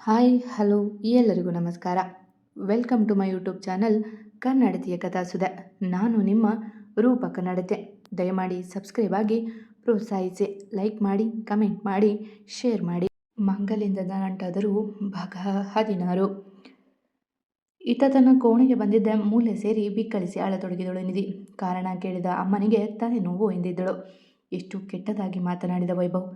Hi, hello, ಎಲ್ಲರಿಗೂ ನಮಸ್ಕಾರ. Welcome to my YouTube channel ಕನ್ನಡತಿಯ ಕಥಾಸುಧ. ನಾನು ನಿಮ್ಮ ರೂಪ ಕನ್ನಡತೆ ದಯಮಾಡಿ ಸಬ್ಸ್ಕ್ರೈಬ್ ಆಗಿ ಪ್ರೋತ್ಸಾಹಿಸಿ. ಲೈಕ್ ಮಾಡಿ, ಕಮೆಂಟ್ ಮಾಡಿ, ಶೇರ್ ಮಾಡಿ. ಮಂಗಲಿಂದ ನಂಟಾದರೂ ಭಾಗ ಹದಿನಾರು. ಇತತನ ತನ್ನ ಕೋಣೆಗೆ ಬಂದಿದ್ದ ಮೂಲೆ ಸೇರಿ ಬಿಕ್ಕಳಿಸಿ ಅಳತೊಡಗಿದಳು ನಿಧಿ ಕಾರಣ ಕೇಳಿದ ಅಮ್ಮನಿಗೆ ತಲೆನೋವು ಎಂದಿದ್ದಳು. ಎಷ್ಟು ಕೆಟ್ಟದಾಗಿ ಮಾತನಾಡಿದ ವೈಭವ್.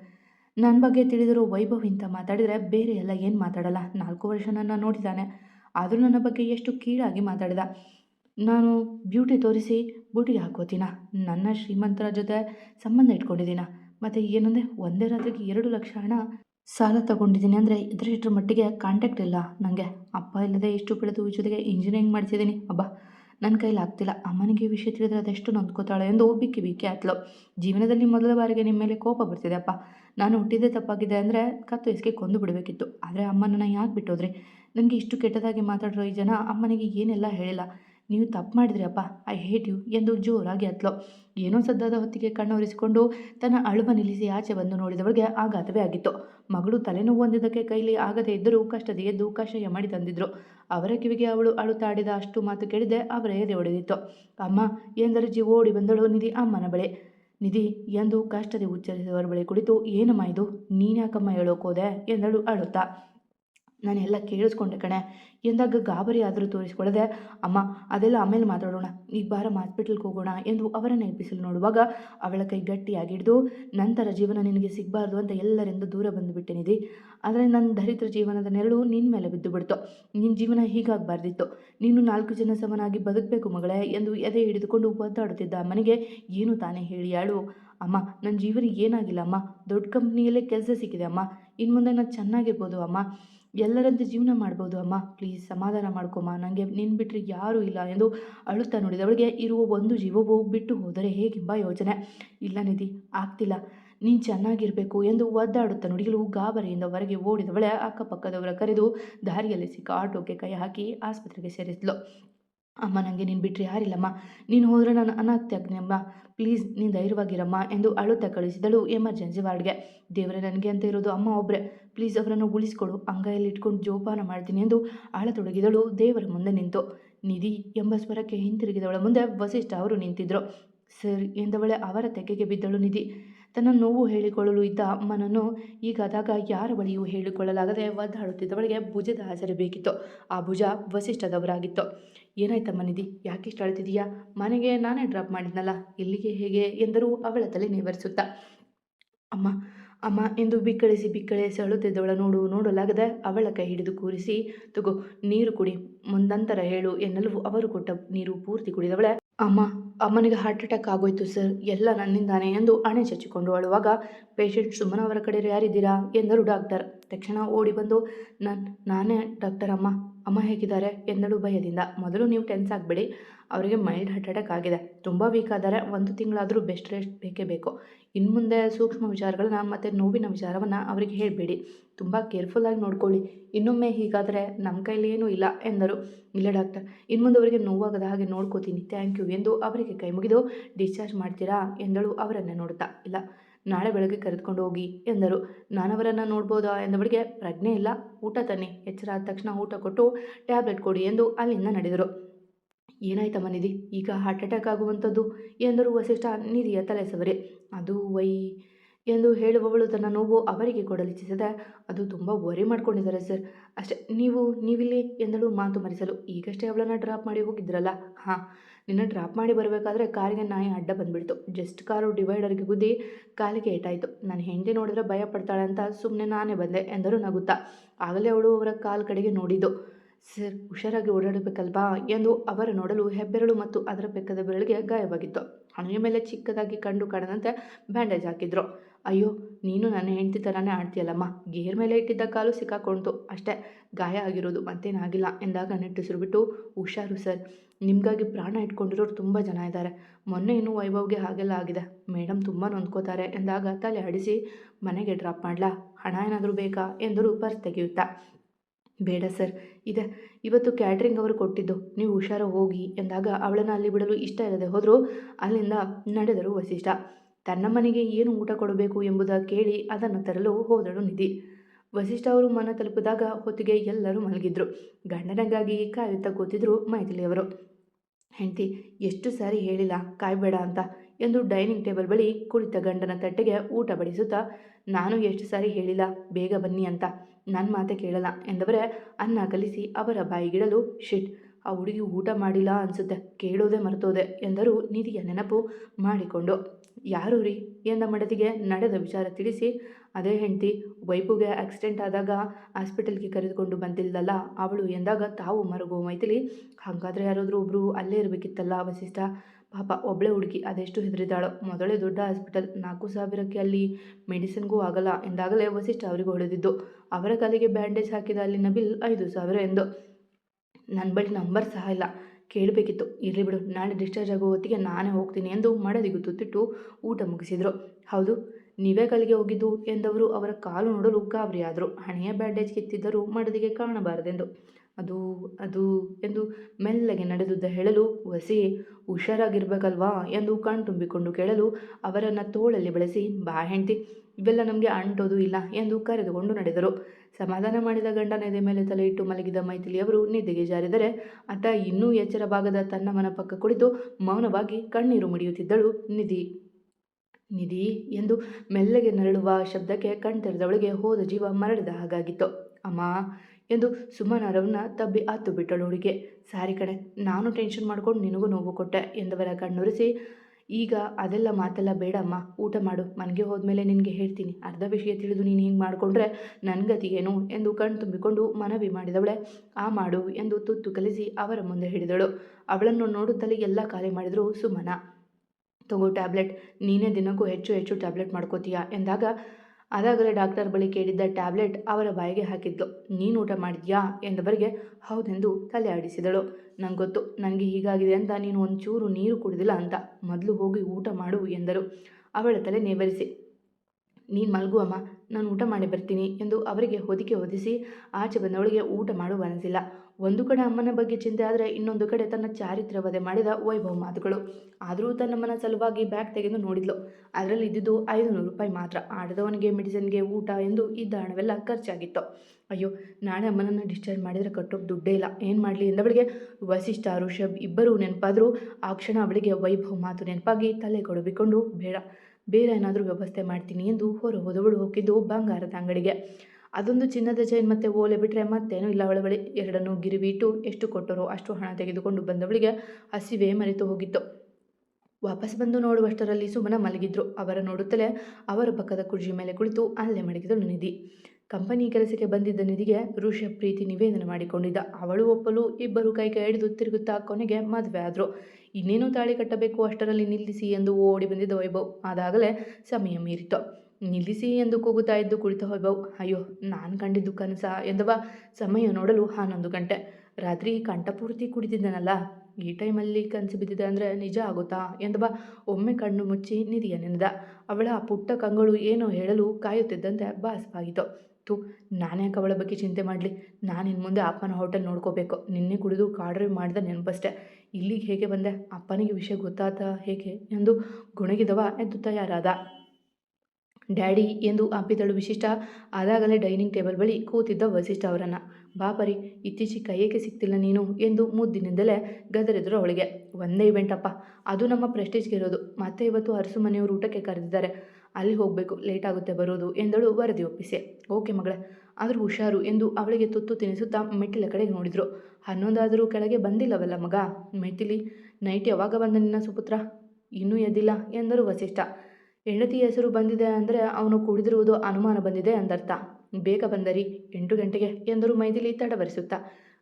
ನನ್ನ ಬಗ್ಗೆ ತಿಳಿದಿರೋ ವೈಭವ್ ಇಂತ ಮಾತಾಡಿದರೆ ಬೇರೆ ಎಲ್ಲ ಏನು ಮಾತಾಡಲ್ಲ. ನಾಲ್ಕು ವರ್ಷ ನನ್ನ ನೋಡಿದ್ದಾನೆ. ಆದರೂ ನನ್ನ ಬಗ್ಗೆ ಎಷ್ಟು ಕೀಳಾಗಿ ಮಾತಾಡಿದ. ನಾನು ಬ್ಯೂಟಿ ತೋರಿಸಿ ಬೂಟಿಗೆ ಹಾಕೋತೀನ? ನನ್ನ ಶ್ರೀಮಂತರ ಜೊತೆ ಸಂಬಂಧ ಇಟ್ಕೊಂಡಿದ್ದೀನ? ಮತ್ತು ಏನಂದರೆ ಒಂದೇ ರಾತ್ರಿಗೆ ಎರಡು ಲಕ್ಷ ಹಣ ಸಾಲ ತಗೊಂಡಿದ್ದೀನಿ ಅಂದರೆ ಇದರಷ್ಟರ ಮಟ್ಟಿಗೆ ಕಾಂಟ್ಯಾಕ್ಟ್ ಇಲ್ಲ ನನಗೆ ಅಪ್ಪ ಇಲ್ಲದೆ ಇಷ್ಟು ಬೆಳೆದು ಜೊತೆಗೆ ಇಂಜಿನಿಯರಿಂಗ್ ಮಾಡ್ತಿದ್ದೀನಿ. ಅಬ್ಬಾ. ನನ್ನ ಕೈಲಿ ಆಗ್ತಿಲ್ಲ. ಅಮ್ಮನಿಗೆ ವಿಷಯ ತಿಳಿದ್ರೆ ಅದೆಷ್ಟು ನೊಂದ್ಕೋತಾಳೆ ಎಂದು ಬಿಕ್ಕಿ ಬಿಕ್ಕಿ ಆತ್ಲು ಜೀವನದಲ್ಲಿ ಮೊದಲ ಬಾರಿಗೆ ನಿಮ್ಮ ಮೇಲೆ ಕೋಪ ಬರ್ತಿದೆ ಅಪ್ಪ. ನಾನು ಹುಟ್ಟಿದ್ದೇ ತಪ್ಪಾಗಿದೆ ಅಂದರೆ ಕತ್ತು ಎಸ್ಗೆ ಕೊಂದು ಬಿಡಬೇಕಿತ್ತು. ಆದರೆ ಅಮ್ಮನನ್ನು ಯಾಕೆ ಬಿಟ್ಟೋದ್ರಿ? ನನಗೆ ಇಷ್ಟು ಕೆಟ್ಟದಾಗಿ ಮಾತಾಡಿರೋ ಈ ಜನ ಅಮ್ಮನಿಗೆ ಏನೆಲ್ಲ ಹೇಳಿಲ್ಲ. ನೀವು ತಪ್ಪು ಮಾಡಿದ್ರಿ ಅಪ್ಪ ಐ ಹೇಟ್ ಯು ಎಂದು ಜೋರಾಗಿ ಹತ್ಲು ಏನೋ ಸದ್ದಾದ ಹೊತ್ತಿಗೆ ಕಣ್ಣೊರೆಸಿಕೊಂಡು ತನ್ನ ಅಳುವ ನಿಲ್ಲಿಸಿ ಆಚೆ ಬಂದು ನೋಡಿದವಳಿಗೆ ಆಘಾತವೇ ಆಗಿತ್ತು. ಮಗಳು ತಲೆನೋವು ಹೊಂದಿದ್ದಕ್ಕೆ ಕೈಲಿ ಆಗದೇ ಇದ್ದರೂ ಕಷ್ಟದ ಎದ್ದು ಕಷಾಯ ಮಾಡಿ ತಂದಿದ್ರು. ಅವರ ಕಿವಿಗೆ ಅವಳು ಅಳುತ್ತಾಡಿದ ಅಷ್ಟು ಮಾತು ಕೇಳಿದೆ ಅವರ ಎದೆ ಒಡೆದಿತ್ತು ಅಮ್ಮ, ಎಂದರೆ ಜೀವ ಓಡಿ ಬಂದಳು ನಿಧಿ ಅಮ್ಮನ ಬಳೆ. ನಿಧಿ ಎಂದು ಕಷ್ಟದೆ ಉಚ್ಚರಿಸಿದವರ ಬಳಿ ಕುಳಿತು, ಏನಮ್ಮ ಇದು? ನೀನ್ಯಾಕಮ್ಮ ಹೇಳೋಕೋದೆ? ಎಂದಳು ಅಳುತ್ತಾ. ನಾನೆಲ್ಲ ಕೇಳಿಸ್ಕೊಂಡೆ ಕಣೆ. ಎಂದಾಗ ಗಾಬರಿ ಆದರೂ ತೋರಿಸ್ಕೊಳ್ಳದೆ ಅಮ್ಮ, ಅದೆಲ್ಲ ಆಮೇಲೆ ಮಾತಾಡೋಣ. ಈಗ ಬಾರ ಹಾಸ್ಪಿಟಲ್ಗೆ ಹೋಗೋಣ ಎಂದು ಅವರನ್ನು ಎಬ್ಬಿಸಲು ನೋಡುವಾಗ ಅವಳ ಕೈ ಗಟ್ಟಿಯಾಗಿಡ್ದು, ನಂತರ ಜೀವನ ನಿನಗೆ ಸಿಗಬಾರ್ದು ಅಂತ ಎಲ್ಲರಿಂದ ದೂರ ಬಂದುಬಿಟ್ಟೆ ನಿಧಿ. ಆದರೆ ನನ್ನ ದರಿದ್ರ ಜೀವನದ ನೆರಳು ನಿನ್ನ ಮೇಲೆ ಬಿದ್ದು ಬಿಡ್ತು. ನಿನ್ನ ಜೀವನ ಹೀಗಾಗಬಾರ್ದಿತ್ತು. ನೀನು ನಾಲ್ಕು ಜನ ಸಮನಾಗಿ ಬದುಕಬೇಕು ಮಗಳೇ ಎಂದು ಎದೆ ಹಿಡಿದುಕೊಂಡು ಒದ್ದಾಡುತ್ತಿದ್ದ ಅಮ್ಮನಿಗೆ ಏನು ತಾನೇ ಹೇಳಿಯಾಳು ಅಮ್ಮ ನನ್ನ ಜೀವನ ಏನಾಗಿಲ್ಲ ಅಮ್ಮ. ದೊಡ್ಡ ಕಂಪ್ನಿಯಲ್ಲೇ ಕೆಲಸ ಸಿಕ್ಕಿದೆ ಅಮ್ಮ. ಇನ್ನು ಮುಂದೆ ನಾನು ಚೆನ್ನಾಗಿರ್ಬೋದು ಅಮ್ಮ. ಎಲ್ಲರಂತೆ ಜೀವನ ಮಾಡ್ಬೋದು, ಅಮ್ಮ. ಪ್ಲೀಸ್, ಸಮಾಧಾನ ಮಾಡ್ಕೊಮ್ಮ. ನನಗೆ ನಿನ್ನ ಬಿಟ್ಟರೆ ಯಾರೂ ಇಲ್ಲ ಎಂದು ಅಳುತ್ತಾ ನೋಡಿದವಳಿಗೆ ಇರುವ ಒಂದು ಜೀವ ಬಿಟ್ಟು ಹೋದರೆ ಹೇಗೆಂಬ ಯೋಚನೆ. ಇಲ್ಲ ನಿಧಿ, ಆಗ್ತಿಲ್ಲ. ನೀನು ಚೆನ್ನಾಗಿರಬೇಕು ಎಂದು ಒದ್ದಾಡುತ್ತಾ ನುಡಿಯಲು ಗಾಬರಿಯಿಂದ ಹೊರಗೆ ಓಡಿದವಳೆ ಅಕ್ಕಪಕ್ಕದವರ ಕರೆದು ದಾರಿಯಲ್ಲಿ ಸಿಕ್ಕ ಆಟೋಗೆ ಕೈ ಹಾಕಿ ಆಸ್ಪತ್ರೆಗೆ ಸೇರಿಸಿದ್ಲು ಅಮ್ಮ ನನಗೆ ನೀನು ಬಿಟ್ಟರೆ ಯಾರಿಲ್ಲಮ್ಮ? ನೀನು ಹೋದರೆ ನಾನು ಅನಾಥೆ ಅಮ್ಮ. ಪ್ಲೀಸ್, ನೀನು ಧೈರ್ಯವಾಗಿರಮ್ಮ ಎಂದು ಅಳುತ್ತ ಕಳಿಸಿದಳು ಎಮರ್ಜೆನ್ಸಿ ವಾರ್ಡ್ಗೆ. ದೇವರೇ, ನನಗೆ ಅಂತ ಇರೋದು ಅಮ್ಮ ಒಬ್ಬರೇ ಪ್ಲೀಸ್, ಅವರನ್ನು ಉಳಿಸ್ಕೊಡು. ಅಂಗೈಯಲ್ಲಿ ಇಟ್ಕೊಂಡು ಜೋಪಾನ ಮಾಡ್ತೀನಿ ಎಂದು ಅಳತೊಡಗಿದಳು ದೇವರ ಮುಂದೆ ನಿಂತು. ನಿಧಿ ಎಂಬ ಸ್ವರಕ್ಕೆ ಹಿಂತಿರುಗಿದವಳ ಮುಂದೆ ವಸಿಷ್ಠ ಅವರು ನಿಂತಿದ್ದರು ಸರ್ ಎಂದವಳೆ ಅವರ ತೆಗೆಗೆ ಬಿದ್ದಳು ನಿಧಿ. ತನ್ನ ನೋವು ಹೇಳಿಕೊಳ್ಳಲು ಇದ್ದ ಅಮ್ಮನನ್ನು ಈಗಾದಾಗ ಯಾರ ಬಳಿಯೂ ಹೇಳಿಕೊಳ್ಳಲಾಗದೆ ಒದ್ದಾಡುತ್ತಿದ್ದವಳಿಗೆ ಭುಜದ ಹಾಸರೆ ಬೇಕಿತ್ತು. ಆ ಭುಜ ವಸಿಷ್ಠದವರಾಗಿತ್ತು. ಏನಾಯ್ತಮ್ಮ ನಿಧಿ? ಯಾಕಿಷ್ಟು ಅಳ್ತಿದೀಯಾ ಮನೆಗೆ ನಾನೇ ಡ್ರಾಪ್ ಮಾಡಿದ್ನಲ್ಲ, ಇಲ್ಲಿಗೆ ಹೇಗೆ ಎಂದರೂ ಅವಳ ತಲೆ ನಿವರಿಸುತ್ತ. ಅಮ್ಮ ಅಮ್ಮ ಎಂದು ಬಿಕ್ಕಳಿಸಿ ಬಿಕ್ಕಳಿಸಿ ಅಳುತ್ತಿದ್ದವಳ ನೋಡು ನೋಡಲಾಗದೆ ಅವಳ ಕೈ ಹಿಡಿದು ಕೂರಿಸಿ, ತಗೋ, ನೀರು ಕುಡಿ. ಮುಂದಂತರ ಹೇಳು ಎನ್ನಲು ಅವರು ಕೊಟ್ಟ ನೀರು ಪೂರ್ತಿ ಕುಡಿದವಳೆ ಅಮ್ಮ, ಅಮ್ಮನಿಗೆ ಹಾರ್ಟ್ ಅಟ್ಯಾಕ್ ಆಗೋಯ್ತು ಸರ್ ಎಲ್ಲ ನನ್ನಿಂದಾನೆ ಎಂದು ಅಣೆ ಚಚ್ಚಿಕೊಂಡು ಅಳುವಾಗ ಪೇಷಂಟ್ ಸುಮ್ಮನ ಅವರ ಕಡೆ ಯಾರಿದ್ದೀರಾ? ಎಂದರು ಡಾಕ್ಟರ್ ತಕ್ಷಣ ಓಡಿ ಬಂದು, ನಾನು, ನಾನೇ ಡಾಕ್ಟರ್ ಅಮ್ಮ. ಅಮ್ಮ ಹೇಗಿದ್ದಾರೆ? ಎಂದಳು ಭಯದಿಂದ. ಮೊದಲು ನೀವು ಟೆನ್ಸ್ ಆಗಬೇಡಿ. ಅವರಿಗೆ ಮೈಲ್ಡ್ ಹಾರ್ಟ್ ಅಟ್ಯಾಕ್ ಆಗಿದೆ. ತುಂಬ ವೀಕ್ ಆದರೆ. ಒಂದು ತಿಂಗಳಾದರೂ ಬೆಸ್ಟ್ ರೆಸ್ಟ್ ಬೇಕೇ ಬೇಕು. ಇನ್ನು ಮುಂದೆ ಸೂಕ್ಷ್ಮ ವಿಚಾರಗಳನ್ನ ಮತ್ತು ನೋವಿನ ವಿಚಾರವನ್ನು ಅವರಿಗೆ ಹೇಳಬೇಡಿ. ತುಂಬ ಕೇರ್ಫುಲ್ಲಾಗಿ ನೋಡ್ಕೊಳ್ಳಿ. ಇನ್ನೊಮ್ಮೆ ಹೀಗಾದರೆ ನಮ್ಮ ಕೈಲಿ ಏನೂ ಇಲ್ಲ ಎಂದರು. ಇಲ್ಲ ಡಾಕ್ಟರ್ ಇನ್ನು ಮುಂದೆ ಅವರಿಗೆ ನೋವಾಗದ ಹಾಗೆ ನೋಡ್ಕೋತೀನಿ. ಥ್ಯಾಂಕ್ ಯು ಎಂದು ಅವರಿಗೆ ಕೈ ಮುಗಿದು ಡಿಸ್ಚಾರ್ಜ್ ಮಾಡ್ತೀರಾ ಎಂದಳು ಅವರನ್ನೇ ನೋಡ್ತಾ. ಇಲ್ಲ, ನಾಳೆ ಬೆಳಗ್ಗೆ ಕರೆದುಕೊಂಡು ಹೋಗಿ ಎಂದರು. ನಾನವರನ್ನು ನೋಡ್ಬೋದಾ ಎಂದವಳಿಗೆ ಪ್ರಜ್ಞೆ ಇಲ್ಲ. ಊಟ ತನ್ನಿ. ಎಚ್ಚರ ಆದ ತಕ್ಷಣ ಊಟ ಕೊಟ್ಟು ಟ್ಯಾಬ್ಲೆಟ್ ಕೊಡಿ ಎಂದು ಅಲ್ಲಿಂದ ನಡೆದರು. ಏನಾಯ್ತಮ್ಮ ನಿಧಿ? ಈಗ ಹಾರ್ಟ್ ಅಟ್ಯಾಕ್ ಆಗುವಂಥದ್ದು ಎಂದರು ವಸಿಷ್ಠ ನಿಧಿಯ ತಲೆ ಸವರಿ ಅದು ವೈ ಎಂದು ಹೇಳುವವಳು ತನ್ನ ನೋವು ಅವರಿಗೆ ಕೊಡಲಿಚ್ಛಿಸಿದ. ಅದು ತುಂಬ ಒರೆ ಮಾಡ್ಕೊಂಡಿದ್ದಾರೆ ಸರ್ ಅಷ್ಟೇ, ನೀವು, ನೀವಿಲ್ಲಿ? ಎಂದಳು ಮಾತು ಮರೆಸಲು. ಈಗಷ್ಟೇ ಅವಳನ್ನು ಡ್ರಾಪ್ ಮಾಡಿ ಹೋಗಿದ್ರಲ್ಲ? ಹಾಂ, ನಿನ್ನ ಡ್ರಾಪ್ ಮಾಡಿ ಬರಬೇಕಾದ್ರೆ ಕಾರಿಗೆ ನಾಯಿ ಅಡ್ಡ ಬಂದುಬಿಡ್ತು. ಜಸ್ಟ್ ಕಾರು ಡಿವೈಡರ್ಗೆ ಗುದ್ದಿ ಕಾಲಿಗೆ ಏಟಾಯಿತು. ನನ್ನ ಹೆಂಡತಿ ನೋಡಿದ್ರೆ ಭಯ ಪಡ್ತಾಳೆ ಅಂತ ಸುಮ್ಮನೆ ನಾನೇ ಬಂದೆ ಎಂದರು ನಗುತ್ತಾ. ಆಗಲೇ ಅವಳು ಅವರ ಕಾಲು ಕಡೆಗೆ ನೋಡಿದ್ದು. ಸರ್, ಹುಷಾರಾಗಿ ಓಡಾಡಬೇಕಲ್ವಾ? ಎಂದು ಅವರ ನೋಡಲು ಹೆಬ್ಬೆರಳು ಮತ್ತು ಅದರ ಬೆಕ್ಕದ ಬೆರಳಿಗೆ ಗಾಯವಾಗಿತ್ತು. ಹಣೆಯ ಮೇಲೆ ಚಿಕ್ಕದಾಗಿ ಕಂಡು ಕಾಣದಂತೆ ಬ್ಯಾಂಡೇಜ್ ಹಾಕಿದ್ರು. ಅಯ್ಯೋ, ನೀನು ನನ್ನ ಹೆಂಡತಿ ಥರನೇ ಆಡ್ತೀಯಲ್ಲಮ್ಮ? ಗೇರ್ ಮೇಲೆ ಇಟ್ಟಿದ್ದ ಕಾಲು ಸಿಕ್ಕಾಕೊಳ್ತು ಅಷ್ಟೇ, ಗಾಯ ಆಗಿರೋದು ಮತ್ತೇನಾಗಿಲ್ಲ ಎಂದಾಗ ನೆಟ್ಟಿಸಿರು ಬಿಟ್ಟು, ಹುಷಾರು ಸರ್. ನಿಮಗಾಗಿ ಪ್ರಾಣ ಇಟ್ಕೊಂಡಿರೋರು ತುಂಬ ಜನ ಇದ್ದಾರೆ. ಮೊನ್ನೆ ಇನ್ನೂ ವೈಭವ್ಗೆ ಹಾಗೆಲ್ಲ ಆಗಿದೆ. ಮೇಡಮ್ ತುಂಬ ನೊಂದ್ಕೋತಾರೆ ಎಂದಾಗ ತಲೆ ಆಡಿಸಿ ಮನೆಗೆ ಡ್ರಾಪ್ ಮಾಡಲಾ? ಹಣ ಏನಾದರೂ ಬೇಕಾ? ಎಂದರು ಪರ್ಸ್ ತೆಗೆಯುತ್ತಾ. ಬೇಡ ಸರ್, ಇದೆ. ಇವತ್ತು ಕ್ಯಾಟ್ರಿಂಗ್ ಅವರು ಕೊಟ್ಟಿದ್ದು. ನೀವು ಹುಷಾರು ಹೋಗಿ ಎಂದಾಗ ಅವಳನ್ನು ಅಲ್ಲಿ ಬಿಡಲು ಇಷ್ಟ ಇಲ್ಲದೆ ಹೋದರೂ. ಅಲ್ಲಿಂದ ನಡೆದರು ವಸಿಷ್ಠ. ತನ್ನ ಮನೆಗೆ ಏನು ಊಟ ಕೊಡಬೇಕು ಎಂಬುದ ಕೇಳಿ ಅದನ್ನು ತರಲು ಹೋದಳು ನಿಧಿ. ವಸಿಷ್ಠ ಅವರು ಮನ ತಲುಪಿದಾಗ ಹೊತ್ತಿಗೆ ಎಲ್ಲರೂ ಮಲಗಿದ್ರು. ಗಂಡನಗಾಗಿ ಕಾಯುತ್ತಾ ಕೂತಿದ್ರು ಮೈಥಿಲಿಯವರು. ಹೆಂಡತಿ, ಎಷ್ಟು ಸಾರಿ ಹೇಳಿಲ್ಲ, ಕಾಯಬೇಡ ಅಂತ ಎಂದು ಡೈನಿಂಗ್ ಟೇಬಲ್ ಬಳಿ ಕುಳಿತ ಗಂಡನ ತಟ್ಟೆಗೆ ಊಟ ಬಡಿಸುತ್ತಾ, ನಾನು ಎಷ್ಟು ಸಾರಿ ಹೇಳಿಲ್ಲ, ಬೇಗ ಬನ್ನಿ ಅಂತ. ನನ್ನ ಮಾತೆ ಕೇಳಲ್ಲ. ಎಂದವರೇ ಅನ್ನ ಕಲಿಸಿ ಅವರ ಬಾಯಿಗಿಡಲು ಶಿಟ್, ಆ ಹುಡುಗಿ ಊಟ ಮಾಡಿಲ್ಲ ಅನಿಸುತ್ತೆ, ಕೇಳೋದೇ ಮರ್ತೋದೆ ಎಂದರು ನಿಧಿಯ ನೆನಪು ಮಾಡಿಕೊಂಡು. ಯಾರು ರೀ? ಎಂದ ಮಡದಿಗೆ ನಡೆದ ವಿಚಾರ ತಿಳಿಸಿ, ಅದೇ ಹೆಂಡತಿ ವೈಪುಗೆ ಆಕ್ಸಿಡೆಂಟ್ ಆದಾಗ ಹಾಸ್ಪಿಟಲ್ಗೆ ಕರೆದುಕೊಂಡು ಬಂದಿಲ್ಲಲ್ಲ, ಅವಳು ಎಂದಾಗ ತಾವು ಮರುಗುವ ಮೈತಿಲಿ ಹಾಗಾದರೆ ಯಾರಾದರೂ ಒಬ್ಬರು ಅಲ್ಲೇ ಇರಬೇಕಿತ್ತಲ್ಲ ವಸಿಷ್ಠ. ಪಾಪ ಒಬ್ಬಳೆ ಹುಡುಗಿ ಅದೆಷ್ಟು ಹೆದರಿದಾಳೋ ಮೊದಲೇ ದೊಡ್ಡ ಹಾಸ್ಪಿಟಲ್, ನಾಲ್ಕು ಸಾವಿರಕ್ಕೆ ಅಲ್ಲಿ ಮೆಡಿಸಿನ್ಗೂ ಆಗಲ್ಲ ಎಂದಾಗಲೇ ವಸಿಷ್ಠ ಅವರಿಗೆ ಹೊಡೆದಿದ್ದು. ಅವರ ಕಾಲಿಗೆ ಬ್ಯಾಂಡೇಜ್ ಹಾಕಿದ ಅಲ್ಲಿನ ಬಿಲ್ ಐದು ಸಾವಿರ ಎಂದು. ನನ್ನ ಬಳಿ ನಂಬರ್ ಸಹ ಇಲ್ಲ. ಕೇಳಬೇಕಿತ್ತು. ಇರಲಿ ಬಿಡು, ನಾಳೆ ಡಿಸ್ಚಾರ್ಜ್ ಆಗೋ ಹೊತ್ತಿಗೆ ನಾನೇ ಹೋಗ್ತೀನಿ ಎಂದು ಮಡದಿಗೂ ತುತ್ತಿಟ್ಟು ಊಟ ಮುಗಿಸಿದರು. ಹೌದು, ನೀವೇ ಕಲಿಗೆ ಹೋಗಿದ್ದು ಎಂದವರು ಅವರ ಕಾಲು ನೋಡಲು ಗಾಬರಿಯಾದರು. ಹಣೆಯ ಬ್ಯಾಂಡೇಜ್ ಕಿತ್ತಿದ್ದರೂ ಮಡದಿಗೆ ಕಾಣಬಾರದೆಂದು. ಅದು ಅದು ಎಂದು ಮೆಲ್ಲಗೆ ನಡೆದುದ ಹೇಳಲು ವಸಿ ಹುಷಾರಾಗಿರ್ಬೇಕಲ್ವಾ ಎಂದು ಕಣ್ತುಂಬಿಕೊಂಡು ಕೇಳಲು ಅವರನ್ನು ತೋಳಲ್ಲಿ ಬಳಸಿ, ಬಾ ಹೆಂಡ್ತಿ, ಇವೆಲ್ಲ ನಮಗೆ ಅಂಟೋದು ಇಲ್ಲ ಎಂದು ಕರೆದುಕೊಂಡು ನಡೆದರು. ಸಮಾಧಾನ ಮಾಡಿದ ಗಂಡನ ಎದೆ ಮೇಲೆ ತಲೆ ಇಟ್ಟು ಮಲಗಿದ ಮೈಥಿಲಿಯವರು ನಿದ್ದೆಗೆ ಜಾರಿದರೆ, ಆತ ಇನ್ನೂ ಎಚ್ಚರ ಭಾಗದ ತನ್ನ ಮನ ಪಕ್ಕ ಕುಳಿತು ಮೌನವಾಗಿ ಕಣ್ಣೀರು ಮುಡಿಯುತ್ತಿದ್ದಳು ನಿಧಿ. ನಿಧಿ ಎಂದು ಮೆಲ್ಲಗೆ ನರಳುವ ಶಬ್ದಕ್ಕೆ ಕಣ್ತೆರೆದವಳಿಗೆ ಹೋದ ಜೀವ ಮರಳಿದ ಹಾಗಾಗಿತ್ತು. ಅಮ್ಮ ಎಂದು ಸುಮನರವನ್ನ ತಬ್ಬಿ ಅತ್ತು ಬಿಟ್ಟಳು ಹುಡುಗಿ ಸಾರಿ ಕಣೆ, ನಾನು ಟೆನ್ಷನ್ ಮಾಡ್ಕೊಂಡು ನಿನಗೂ ನೋವು ಕೊಟ್ಟೆ ಎಂದವರ ಕಣ್ಣುರಿಸಿ, ಈಗ ಅದೆಲ್ಲ ಮಾತೆಲ್ಲ ಬೇಡಮ್ಮ, ಊಟ ಮಾಡು, ಮನೆಗೆ ಹೋದ್ಮೇಲೆ ನಿನಗೆ ಹೇಳ್ತೀನಿ. ಅರ್ಧ ವಿಷಯ ತಿಳಿದು ನೀನು ಹಿಂಗೆ ಮಾಡಿಕೊಂಡ್ರೆ ನನ್ನ ಗತಿ ಏನು ಎಂದು ಕಣ್ಣು ತುಂಬಿಕೊಂಡು ಮನವಿ ಮಾಡಿದವಳೆ, ಆ ಮಾಡು ಎಂದು ತುತ್ತು ಕಲಿಸಿ ಅವರ ಮುಂದೆ ಹಿಡಿದಳು. ಅವಳನ್ನು ನೋಡುತ್ತಲೇ ಎಲ್ಲ ಖಾಲಿ ಮಾಡಿದರು ಸುಮನ. ತಗೋ ಟ್ಯಾಬ್ಲೆಟ್, ನೀನೇ ದಿನಕ್ಕೂ ಹೆಚ್ಚು ಹೆಚ್ಚು ಟ್ಯಾಬ್ಲೆಟ್ ಮಾಡ್ಕೋತೀಯಾ? ಎಂದಾಗ ಅದಾಗಲೇ ಡಾಕ್ಟರ್ ಬಳಿ ಕೇಳಿದ್ದ ಟ್ಯಾಬ್ಲೆಟ್ ಅವರ ಬಾಯಿಗೆ ಹಾಕಿದ್ಲು. ನೀನು ಊಟ ಮಾಡಿದ್ಯಾ? ಎಂದವರಿಗೆ, ಹೌದೆಂದು ತಲೆ ಆಡಿಸಿದಳು. ನಂಗೆ ಗೊತ್ತು ನನಗೆ ಹೀಗಾಗಿದೆ ಅಂತ ನೀನು ಒಂಚೂರು ನೀರು ಕುಡಿದಿಲ್ಲ ಅಂತ. ಮೊದಲು ಹೋಗಿ ಊಟ ಮಾಡು ಎಂದರು. ಅವಳ ತಲೆ ನೇವರಿಸಿ, ನೀನು ಮಲಗು ಅಮ್ಮ, ನಾನು ಊಟ ಮಾಡಿ ಬರ್ತೀನಿ ಎಂದು ಅವರಿಗೆ ಹೊದಿಕೆ ಹೊದಿಸಿ ಆಚೆ ಬಂದವಳಿಗೆ ಊಟ ಮಾಡು ಅನಿಸಿಲ್ಲ. ಒಂದು ಕಡೆ ಅಮ್ಮನ ಬಗ್ಗೆ ಚಿಂತೆ ಆದರೆ ಇನ್ನೊಂದು ಕಡೆ ತನ್ನ ಚಾರಿತ್ರ್ಯ ವಧೆ ಮಾಡಿದ ವೈಭವ ಮಾತುಗಳು. ಆದರೂ ತನ್ನ ಮನ ಸಲುವಾಗಿ ಬ್ಯಾಗ್ ತೆಗೆದು ನೋಡಿದ್ಲು. ಅದರಲ್ಲಿ ಇದ್ದಿದ್ದು ಐದುನೂರು ರೂಪಾಯಿ ಮಾತ್ರ. ಆಡದವನಿಗೆ, ಮೆಡಿಸಿನ್ಗೆ ಊಟ ಎಂದು ಇದ್ದ ಹಣವೆಲ್ಲ ಖರ್ಚಾಗಿತ್ತು. ಅಯ್ಯೋ, ನಾಳೆ ಅಮ್ಮನನ್ನು ಡಿಸ್ಚಾರ್ಜ್ ಮಾಡಿದರೆ ಕಟ್ಟೋಕೆ ದುಡ್ಡೇ ಇಲ್ಲ. ಏನು ಮಾಡಲಿ ಎಂದವಳಿಗೆ ವಸಿಷ್ಠ ಋಷಭ್ ಇಬ್ಬರೂ ನೆನಪಾದರೂ ಆ ಕ್ಷಣ ಅವಳಿಗೆ ವೈಭವ ಮಾತು ನೆನಪಾಗಿ ತಲೆ ಕೊಡಬಿಕೊಂಡು, ಬೇಡ, ಬೇರೆ ಏನಾದರೂ ವ್ಯವಸ್ಥೆ ಮಾಡ್ತೀನಿ ಎಂದು ಹೊರ ಹೋದವಳು ಹೋಗಿದ್ದು ಬಂಗಾರದ ಅಂಗಡಿಗೆ. ಅದೊಂದು ಚಿನ್ನದ ಚೈನ್ ಮತ್ತು ಓಲೆ ಬಿಟ್ಟರೆ ಮತ್ತೇನು ಇಲ್ಲ. ಅವಳ ಬಳಿ ಎರಡನ್ನು ಗಿರಿವಿಟ್ಟು ಎಷ್ಟು ಕೊಟ್ಟರೋ ಅಷ್ಟು ಹಣ ತೆಗೆದುಕೊಂಡು ಬಂದವಳಿಗೆ ಹಸಿವೆ ಮರೆತು ಹೋಗಿತ್ತು. ವಾಪಸ್ ಬಂದು ನೋಡುವಷ್ಟರಲ್ಲಿ ಸುಮನ ಮಲಗಿದ್ರು. ಅವರ ನೋಡುತ್ತಲೇ ಅವರ ಪಕ್ಕದ ಕುರ್ಚಿ ಮೇಲೆ ಕುಳಿತು ಅಲ್ಲೇ ಮಡಗಿದಳು ನಿಧಿ. ಕಂಪನಿ ಕೆಲಸಕ್ಕೆ ಬಂದಿದ್ದ ನಿಧಿಗೆ ಋಷ ಪ್ರೀತಿ ನಿವೇದನೆ ಮಾಡಿಕೊಂಡಿದ್ದ. ಅವಳು ಒಪ್ಪಲು ಇಬ್ಬರು ಕೈ ಕೈ ಹಿಡಿದು ತಿರುಗುತ್ತಾ ಕೊನೆಗೆ ಮದುವೆ ಆದರು. ಇನ್ನೇನು ತಾಳಿ ಕಟ್ಟಬೇಕು ಅಷ್ಟರಲ್ಲಿ ನಿಲ್ಲಿಸಿ ಎಂದು ಓಡಿ ಬಂದಿದ್ದ ವೈಭವ್. ಆದಾಗಲೇ ಸಮಯ ಮೀರಿತು ನಿಲ್ಲಿಸಿ ಎಂದು ಕೂಗುತ್ತಾ ಇದ್ದು ಕುಳಿತು ಹೋಯ್ಬವು ಅಯ್ಯೋ, ನಾನು ಕಂಡಿದ್ದು ಕನಸ ಎಂದವ ಸಮಯ ನೋಡಲು ಹನ್ನೊಂದು ಗಂಟೆ. ರಾತ್ರಿ ಕಂಠಪೂರ್ತಿ ಕುಡಿದಿದ್ದನಲ್ಲ. ಈ ಟೈಮಲ್ಲಿ ಕನಸು ಬಿದ್ದಿದೆ ಅಂದರೆ ನಿಜ ಆಗುತ್ತಾ ಎಂದವ ಒಮ್ಮೆ ಕಣ್ಣು ಮುಚ್ಚಿ ನಿಧಿಯ ನೆನೆದ. ಅವಳ ಪುಟ್ಟ ಕಂಗಳು ಏನೋ ಹೇಳಲು ಕಾಯುತ್ತಿದ್ದಂತೆ ಭಾಸವಾಗಿತ್ತು ತು ನಾನ್ಯಾಕೆ ಅವಳ ಬಗ್ಗೆ ಚಿಂತೆ ಮಾಡಲಿ. ನಾನು ಇನ್ನು ಮುಂದೆ ಅಪ್ಪನ ಹೋಟೆಲ್ ನೋಡ್ಕೋಬೇಕು. ನಿನ್ನೆ ಕುಡಿದು ಕಾಡ್ರೆ ಮಾಡಿದ ನೆನಪಷ್ಟೆ. ಇಲ್ಲಿಗೆ ಹೇಗೆ ಬಂದೆ? ಅಪ್ಪನಿಗೆ ವಿಷಯ ಗೊತ್ತಾತ ಹೇಗೆ? ಎಂದು ಗುಣಗಿದವ ಎದ್ದು ತಯಾರಾದ. ಡ್ಯಾಡಿ ಎಂದು ಅಪ್ಪಿದಳು ವಿಶಿಷ್ಟ. ಆದಾಗಲೇ ಡೈನಿಂಗ್ ಟೇಬಲ್ ಬಳಿ ಕೂತಿದ್ದ ವಸಿಷ್ಠ ಅವರನ್ನು. ಬಾಪರಿ, ಇತ್ತೀಚೆಗೆ ಕೈಯಕ್ಕೆ ಸಿಕ್ತಿಲ್ಲ ನೀನು? ಎಂದು ಮುದ್ದಿನಿಂದಲೇ ಗದರಿದ್ರು ಅವಳಿಗೆ. ಒಂದೇ ಇವೆಂಟಪ್ಪ. ಅದು ನಮ್ಮ ಪ್ರೆಸ್ಟೇಜ್ಗೆ ಇರೋದು. ಮತ್ತೆ ಇವತ್ತು ಅರಸು ಮನೆಯವರು ಊಟಕ್ಕೆ ಕರೆದಿದ್ದಾರೆ. ಅಲ್ಲಿ ಹೋಗಬೇಕು. ಲೇಟ್ ಆಗುತ್ತೆ ಬರೋದು, ಎಂದಳು ವರದಿ ಒಪ್ಪಿಸಿ. ಓಕೆ ಮಗಳೇ. ಆದರೂ ಹುಷಾರು ಎಂದು ಅವಳಿಗೆ ತುತ್ತು ತಿನಿಸುತ್ತಾ ಮೆಟ್ಟಿಲ ಕಡೆಗೆ ನೋಡಿದರು. ಹನ್ನೊಂದಾದರೂ ಕೆಳಗೆ ಬಂದಿಲ್ಲವಲ್ಲ ಮಗ? ಮೆಟ್ಟಿಲಿ. ನೈಟ್ ಯಾವಾಗ ಬಂದ ನಿನ್ನ ಸುಪುತ್ರ? ಇನ್ನೂ ಎದ್ದಿಲ್ಲ, ಎಂದರು ವಸಿಷ್ಠ. ಹೆಂಡತಿ ಹೆಸರು ಬಂದಿದೆ ಅಂದರೆ ಅವನು ಕುಡಿದಿರುವುದು ಅನುಮಾನ ಬಂದಿದೆ ಎಂದರ್ಥ ಬೇಗ ಬಂದರಿ, ಎಂಟು ಗಂಟೆಗೆ ಎಂದರು ಮೈದಿಲಿ ತಡವರಿಸುತ್ತಾ.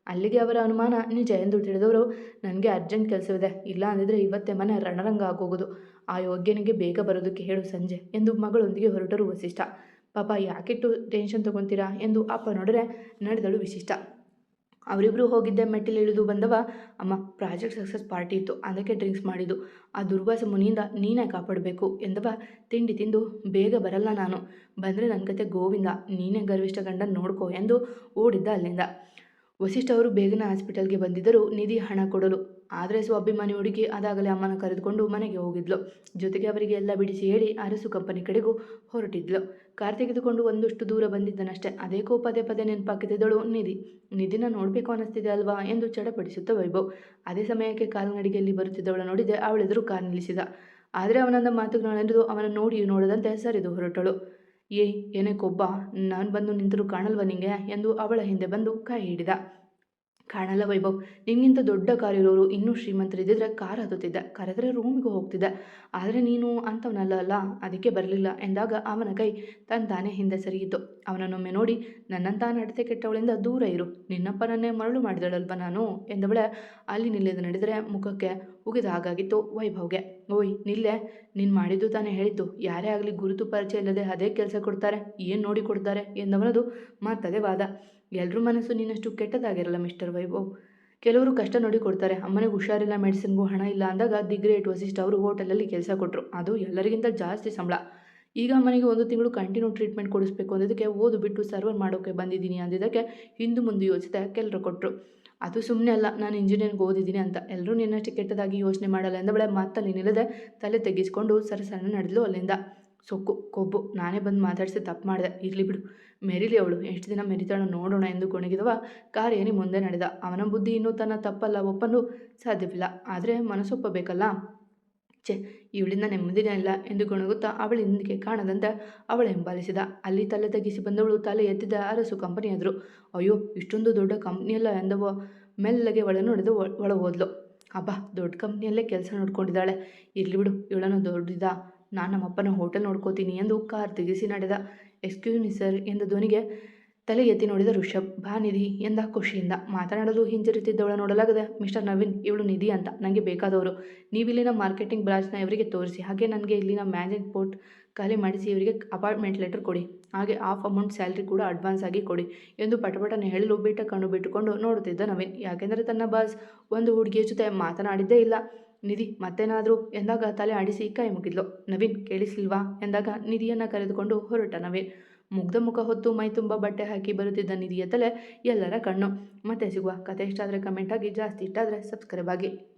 ಅಲ್ಲಿಗೆ ಅವರ ಅನುಮಾನ ನಿಜ ಎಂದು ತಿಳಿದವರು, ನನಗೆ ಅರ್ಜೆಂಟ್ ಕೆಲಸವಿದೆ, ಇಲ್ಲ ಅಂದಿದ್ರೆ ಇವತ್ತೇ ಮನೆ ರಣರಂಗ ಆಗೋಗೋದು. ಆ ಯೋಗ್ಯನಿಗೆ ಬೇಗ ಬರೋದಕ್ಕೆ ಹೇಳು ಸಂಜೆ ಎಂದು ಮಗಳೊಂದಿಗೆ ಹೊರಟರು ವಸಿಷ್ಠ. ಪಾಪ, ಯಾಕಿಟ್ಟು ಟೆನ್ಷನ್ ತಗೊತೀರಾ? ಎಂದು ಅಪ್ಪ ನೋಡಿದ್ರೆ, ನಡೆದಳು ವಿಶಿಷ್ಟ. ಅವರಿಬ್ಬರು ಹೋಗಿದ್ದೆ ಮೆಟ್ಟಿಲು ಇಳಿದು ಬಂದವ. ಅಮ್ಮ, ಪ್ರಾಜೆಕ್ಟ್ ಸಕ್ಸಸ್ ಪಾರ್ಟಿ ಇತ್ತು, ಅದಕ್ಕೆ ಡ್ರಿಂಕ್ಸ್ ಮಾಡಿದ್ದು. ಆ ದುರ್ವಾಸ ಮುನಿಯಿಂದ ನೀನೇ ಕಾಪಾಡಬೇಕು ಎಂದವ. ತಿಂಡಿ ತಿಂದು ಬೇಗ ಬರಲ್ಲ ನಾನು. ಬಂದರೆ ನನ್ನ ಕತೆ ಗೋವಿಂದ, ನೀನೇ ಗರ್ವಿಷ್ಠ ಗಂಡ ನೋಡ್ಕೋ ಎಂದು ಓಡಿದ್ದ ಅಲ್ಲಿಂದ. ವಸಿಷ್ಠ ಅವರು ಬೇಗನೆ ಹಾಸ್ಪಿಟಲ್ಗೆ ಬಂದಿದ್ದರು ನಿಧಿ ಹಣ ಕೊಡಲು ಆದರೆ ಸ್ವಾಭಿಮಾನಿ ಹುಡುಗಿ ಅದಾಗಲೇ ಅಮ್ಮನ ಕರೆದುಕೊಂಡು ಮನೆಗೆ ಹೋಗಿದ್ಲು. ಜೊತೆಗೆ ಅವರಿಗೆ ಎಲ್ಲ ಬಿಡಿಸಿ ಹೇಳಿ ಅರಸು ಕಂಪನಿ ಕಡೆಗೂ ಹೊರಟಿದ್ಲು. ಕಾರ್ ತೆಗೆದುಕೊಂಡು ಒಂದಷ್ಟು ದೂರ ಬಂದಿದ್ದನಷ್ಟೇ. ಅದೇಕೋ ಪದೇ ಪದೇ ನೆನಪಾಕಿದ್ದಳು ನಿಧಿ. ನಿಧಿನ ನೋಡಬೇಕು ಅನ್ನಿಸ್ತಿದೆ ಅಲ್ವಾ ಎಂದು ಚಡಪಡಿಸುತ್ತ ವೈಭವ್. ಅದೇ ಸಮಯಕ್ಕೆ ಕಾಲ್ನಡಿಗೆಯಲ್ಲಿ ಬರುತ್ತಿದ್ದವಳು ನೋಡಿದೆ ಅವಳೆದುರು ಕಾರ್ ನಿಲ್ಲಿಸಿದ. ಆದರೆ ಅವನನ್ನ ಮಾತುಗಳನ್ನೆಂದು ಅವನ ನೋಡಿ ನೋಡದಂತೆ ಸರಿದು ಹೊರಟಳು. ಏಯ್, ಏನೇ ಕೊಬ್ಬ? ನಾನು ಬಂದು ನಿಂತರೂ ಕಾಣಲ್ವ ನಿಂಗೆ? ಎಂದು ಅವಳ ಹಿಂದೆ ಬಂದು ಕೈ ಹಿಡಿದ. ಕಾಣಲ್ಲ ವೈಭವ್, ನಿನ್ಗಿಂತ ದೊಡ್ಡ ಕಾರ್ ಇರೋರು ಇನ್ನೂ ಶ್ರೀಮಂತರಿದ್ದಿದ್ರೆ ಕಾರ್ ಹತ್ತುತ್ತಿದ್ದ, ಕರೆದರೆ ರೂಮಿಗೆ ಹೋಗ್ತಿದ್ದ. ಆದರೆ ನೀನು ಅಂಥವನಲ್ಲ ಅಲ್ಲ, ಅದಕ್ಕೆ ಬರಲಿಲ್ಲ ಎಂದಾಗ ಅವನ ಕೈ ತನ್ನ ತಾನೇ ಹಿಂದೆ ಸರಿಯಿತು ಅವನನ್ನೊಮ್ಮೆ ನೋಡಿ ನನ್ನಂಥ ನಡತೆ ಕೆಟ್ಟವಳಿಂದ ದೂರ ಇರು, ನಿನ್ನಪ್ಪನನ್ನೇ ಮರಳು ಮಾಡಿದಳಲ್ವ ನಾನು ಎಂದವಳೆ ಅಲ್ಲಿ ನಿಲ್ಲದೆ ನಡೆದರೆ ಮುಖಕ್ಕೆ ಉಗಿದ ಹಾಗಾಗಿತ್ತು ವೈಭವ್ಗೆ. ಓಯ್, ನಿಲ್ಲೆ, ನೀನು ಮಾಡಿದ್ದು ತಾನೇ ಹೇಳಿದ್ದು, ಯಾರೇ ಆಗಲಿ ಗುರುತು ಪರಿಚಯ ಇಲ್ಲದೆ ಅದೇ ಕೆಲಸ ಕೊಡ್ತಾರೆ, ಏನು ನೋಡಿ ಕೊಡ್ತಾರೆ ಎಂದವನದು ಮತ್ತದೇ ವಾದ. ಎಲ್ಲರ ಮನಸ್ಸು ನಿನ್ನಷ್ಟು ಕೆಟ್ಟದಾಗಿರಲ್ಲ, ಮಿಸ್ಟರ್ ವೈಭವ್? ಕೆಲವರು ಕಷ್ಟ ನೋಡಿ ಕೊಡ್ತಾರೆ. ಅಮ್ಮನಿಗೆ ಹುಷಾರಿಲ್ಲ, ಮೆಡಿಸಿನ್ಗೂ ಹಣ ಇಲ್ಲ ಅಂದಾಗ ದಿ ಗ್ರೇಟ್ ವಸಿಷ್ಠ ಅವರು ಹೋಟೆಲಲ್ಲಿ ಕೆಲಸ ಕೊಟ್ಟರು ಅದು ಎಲ್ಲರಿಗಿಂತ ಜಾಸ್ತಿ ಸಂಬಳ. ಈಗ ಅಮ್ಮನಿಗೆ ಒಂದು ತಿಂಗಳು ಕಂಟಿನ್ಯೂ ಟ್ರೀಟ್ಮೆಂಟ್ ಕೊಡಿಸ್ಬೇಕು ಅಂದಿದ್ದಕ್ಕೆ ಓದು ಬಿಟ್ಟು ಸರ್ವರ್ ಮಾಡೋಕ್ಕೆ ಬಂದಿದ್ದೀನಿ ಅಂದಿದ್ದಕ್ಕೆ ಹಿಂದೆ ಮುಂದೆ ಯೋಚಿಸಿದೆ ಕೆಲರು ಕೊಟ್ಟರು ಅದು ಸುಮ್ಮನೆ ಅಲ್ಲ, ನಾನು ಇಂಜಿನಿಯರಿಂಗ್ ಓದಿದ್ದೀನಿ ಅಂತ. ಎಲ್ಲರೂ ನಿನ್ನಷ್ಟು ಕೆಟ್ಟದಾಗಿ ಯೋಚನೆ ಮಾಡಲ್ಲ ಎಂದಬಳೆ ಮಾತಲ್ಲಿ ನಿಲ್ಲದೆ ತಲೆ ತೆಗೆಸಿಕೊಂಡು ಸರಸರನ ನಡೆದಲು ಅಲ್ಲಿಂದ. ಸೊಕ್ಕು, ಕೊಬ್ಬು, ನಾನೇ ಬಂದು ಮಾತಾಡಿಸಿ ತಪ್ಪು ಮಾಡಿದೆ. ಇರಲಿ ಬಿಡು. ಮೆರಿಲಿ ಅವಳು, ಎಷ್ಟು ದಿನ ಮೆರಿತಾಳೋ ನೋಡೋಣ ಎಂದು ಕೊಣಗಿದವ ಕಾರ್ ಮುಂದೆ ನಡೆದ. ಅವನ ಬುದ್ಧಿ ಇನ್ನೂ ತನ್ನ ತಪ್ಪಲ್ಲ, ಒಪ್ಪಲು ಸಾಧ್ಯವಿಲ್ಲ. ಆದರೆ ಮನಸ್ಸೊಪ್ಪಬೇಕಲ್ಲ ಛೆ, ಇವಳಿಂದ ನೆಮ್ಮದಿನೇ ಇಲ್ಲ ಎಂದು ಗೊಣಗುತ್ತಾ ಅವಳ ಹಿಂದಿಗೆ ಕಾಣದಂತೆ ಅವಳ ಹಿಂಬಾಲಿಸಿದ. ಅಲ್ಲಿ ತಲೆ ತಗ್ಗಿಸಿ ಬಂದವಳು ತಲೆ ಎತ್ತಿದ ಅರಸು ಕಂಪನಿ ಎದುರು. ಅಯ್ಯೋ, ಇಷ್ಟೊಂದು ದೊಡ್ಡ ಕಂಪ್ನಿಯಲ್ಲ ಎಂದವ. ಮೆಲ್ಲಗೆ ಒಳ ನೋಡಿದು ಒಳ ಹೋದ್ಲು ಅಬ್ಬಾ, ದೊಡ್ಡ ಕಂಪ್ನಿಯಲ್ಲೇ ಕೆಲಸ ನೋಡ್ಕೊಂಡಿದ್ದಾಳೆ. ಇರಲಿ ಬಿಡು, ಇವಳನ್ನು ದೊಡ್ಡದ? ನಾನು ನಮ್ಮಪ್ಪನ ಹೋಟೆಲ್ ನೋಡ್ಕೋತೀನಿ ಎಂದು ಕಾರ್ ತೆಗೆಸಿ ನಡೆದ. ಎಕ್ಸ್ಕ್ಯೂಸ್ ಮಿ ಸರ್ ಎಂದು ಧ್ವನಿಗೆ ತಲೆ ಎತ್ತಿ ನೋಡಿದ ಋಷಭ್ ಬಾ ನಿಧಿ ಎಂದ ಖುಷಿಯಿಂದ. ಮಾತನಾಡಲು ಹಿಂಜರಿತಿದ್ದವಳ ನೋಡಲಾಗದೆ, ಮಿಸ್ಟರ್ ನವೀನ್, ಇವಳು ನಿಧಿ ಅಂತ ನನಗೆ ಬೇಕಾದವರು. ನೀವಿಲ್ಲಿನ ಮಾರ್ಕೆಟಿಂಗ್ ಬ್ರಾಂಚ್ನ ಇವರಿಗೆ ತೋರಿಸಿ. ಹಾಗೆ ನನಗೆ ಇಲ್ಲಿನ ಮ್ಯಾನೇಜ್ ಪೋರ್ಟ್ ಖಾಲಿ ಮಾಡಿಸಿ ಇವರಿಗೆ ಅಪಾರ್ಟ್ಮೆಂಟ್ ಲೆಟರ್ ಕೊಡಿ. ಹಾಗೆ ಆಫ್ ಅಮೌಂಟ್ ಸ್ಯಾಲ್ರಿ ಕೂಡ ಅಡ್ವಾನ್ಸ್ ಆಗಿ ಕೊಡಿ ಎಂದು ಪಟಪಟನೆ ಹೇಳಲು ಬಿಟ್ಟ ಕಣ್ಣು ಬಿಟ್ಟುಕೊಂಡು ನೋಡುತ್ತಿದ್ದ ನವೀನ್. ಯಾಕೆಂದರೆ ತನ್ನ ಬಾಸ್ ಒಂದು ಹುಡುಗಿಯ ಜೊತೆ ಮಾತನಾಡಿದ್ದೇ ಇಲ್ಲ. ನಿಧಿ ಮತ್ತೇನಾದರೂ ಎಂದಾಗ ತಲೆ ಆಡಿಸಿ ಕೈ ಮುಗಿದ್ಲು. ನವೀನ್ ಕೇಳಿಸಿಲ್ವಾ? ಎಂದಾಗ ನಿಧಿಯನ್ನು ಕರೆದುಕೊಂಡು ಹೊರಟ ನವೀನ್. ಮುಗ್ಧ ಮುಖ ಹೊತ್ತು ಮೈ ತುಂಬ ಬಟ್ಟೆ ಹಾಕಿ ಬರುತ್ತಿದ್ದ ನಿಧಿಯ ತಲೆ ಎಲ್ಲರ ಕಣ್ಣು. ಮತ್ತೆ ಸಿಗುವ ಕತೆ ಇಷ್ಟ ಆದರೆ ಕಮೆಂಟ್ ಆಗಿ ಜಾಸ್ತಿ ಇಷ್ಟ ಆದರೆ ಸಬ್ಸ್ಕ್ರೈಬ್ ಆಗಿ.